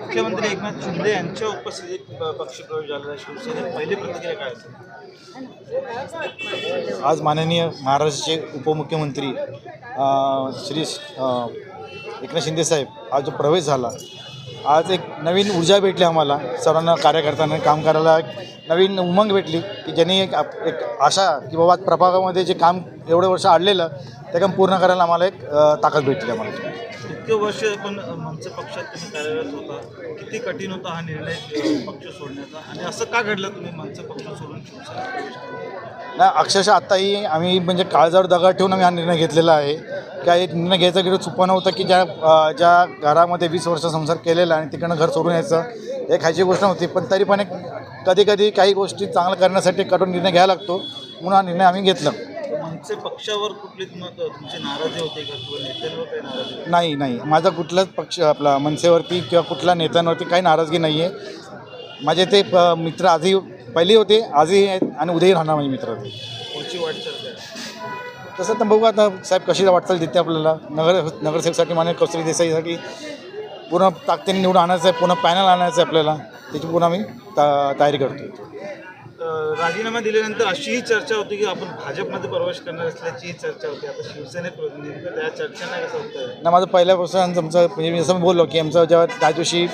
मुख्यमंत्री एकनाथ शिंदे यांच्या उपस्थितीत पक्षप्रवेश झालेला शिवसेने शिवसेनेत पहिली प्रतिक्रिया काय असेल? आज माननीय महाराष्ट्राचे उपमुख्यमंत्री श्री एकनाथ शिंदे साहेब आज जो प्रवेश झाला आज एक नवीन ऊर्जा भेटली आम्हाला. सर्वांना कार्यकर्त्यांना काम करायला एक नवीन उमंग भेटली की ज्यांनी एक आप- एक आशा की बाबा प्रभागामध्ये जे काम एवढे वर्ष आणलेलं ते काम पूर्ण करायला आम्हाला एक ताकद भेटली आम्हाला. इतके वर्ष पण मनसे पक्षात तुम्ही कार्यरत होता. किती कठीण होता हा निर्णय पक्ष सोडण्याचा? आणि असं का घडलं तुम्ही मनसे पक्ष सोडून? नाही अक्षरशः आत्ताही आम्ही म्हणजे काळजावर दगा ठेवून आम्ही हा निर्णय घेतलेला आहे. की एक निर्णय घ्यायचा गेलं चुका नव्हतं की ज्या ज्या घरामध्ये वीस वर्ष संसार केलेला आणि तिकडनं घर सोडून यायचं हे खायची गोष्ट नव्हती. पण तरी पण एक कधी कधी काही गोष्टी चांगलं करण्यासाठी कठोर निर्णय घ्यायला लागतो. म्हणून हा निर्णय आम्ही घेतला. मनसे पक्षावर कुठली तुमची नाराजी होते का किंवा नेत्यांवर काही नाराजी होती? नाही नाही. माझा कुठलाच पक्ष आपला मनसेवरती किंवा कुठल्या नेत्यांवरती काही नाराजगी नाही आहे माझे ते प- मित्र आजही पहिली होते आजही आहेत आणि उद्याही राहणार माझे मित्र ते पुढची वाटचाल काय तसं तर बघू आता साहेब कशी वाटचाल देते आपल्याला? नगर नगरसेवकसाठी माने कौशली देसाईसाठी पूर्ण ताकदीने निवडून आणायचं आहे पुन्हा पॅनल आणायचं आहे आपल्याला. त्याची पुन्हा आम्ही ता तयारी करतो राजीनामा दिल्यानंतर अशीही चर्चा होती की आपण भाजपमध्ये प्रवेश करणार असल्याची चर्चा होती. आता शिवसेनेत प्रवेश- त्या चर्चा नाही कसं होतं ना माझं पहिल्यापासून आमचं म्हणजे मी असं बोललो की आमचं जेव्हा त्या दिवशी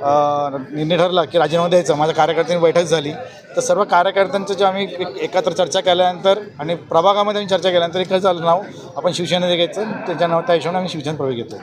निर्णय ठरला की राजीनामा द्यायचा माझ्या कार्यकर्त्यांनी बैठक झाली. तर सर्व कार्यकर्त्यांचं जे आम्ही एकत्र चर्चा केल्यानंतर आणि प्रभागामध्ये आम्ही चर्चा केल्यानंतर एकच झालं नाव आपण शिवसेनेचं घ्यायचं त्याच्या नाव त्या हिशोबाने आम्ही शिवसेना प्रवेश घेतो